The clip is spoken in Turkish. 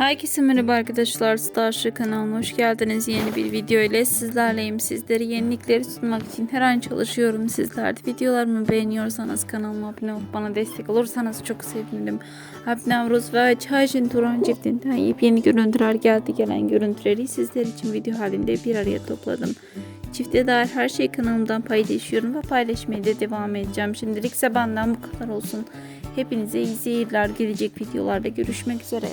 Herkese merhaba arkadaşlar. Starship kanalına hoş geldiniz. Yeni bir video ile sizlerleyim. Sizlere yenilikleri sunmak için her an çalışıyorum. Sizler de videolarımı beğeniyorsanız kanalıma abone olup bana destek olursanız çok sevinirim. Happy Navruz ve Çayşin Turan çiftinden yepyeni görüntüler geldi. Gelen görüntüleri sizler için video halinde bir araya topladım. Çifte dair her şeyi kanalımdan paylaşıyorum ve paylaşmaya da devam edeceğim. Şimdilikse benden bu kadar olsun. Hepinize iyi seyirler. Gelecek videolarda görüşmek üzere.